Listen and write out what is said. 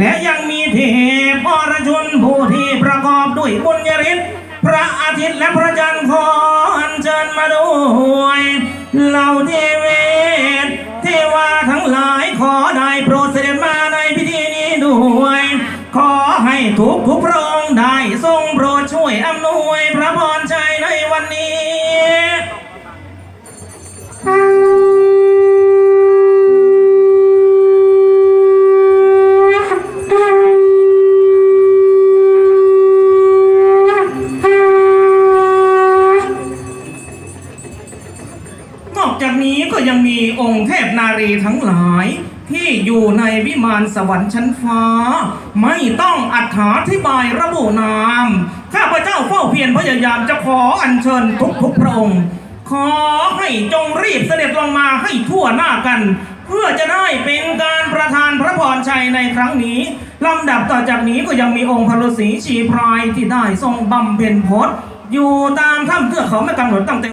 และยังมีเทพอรชุนผู้ที่ประกอบด้วยบุญญาฤทธิ์พระอาทิตย์และพระจันทร์ขออัญเชิญมาด้วยเหล่าเทเวศเทวาทั้งหลายขอได้โปรดเสด็จมาในพิธีนี้ด้วย ขอให้ทุกทุกพระองค์ได้ทรงโปรดช่วยอำนวยพระพรชัยในวันนี้ นอก จากนี้ก็ยังมีองค์เทพนารีทั้งหลาย ที่อยู่ในวิมานสวรรค์ชั้นฟ้า ไม่ต้องอัถาธิบายระบุนาม ข้าพเจ้าเฝ้าเพียรพยายามจะขออัญเชิญทุกทุกพระองค์ ขอให้จงรีบเสด็จลงมาให้ทั่วหน้ากัน เพื่อจะได้เป็นการประทานพระพรชัยในครั้งนี้ลำดับต่อจากนี้ก็ยังมีองค์พระฤาษีชีพรายที่ได้ทรงบำเพ็ญพจน์อยู่ตามถ้ำเทือกเขาไม่กำหนดตั้งแต่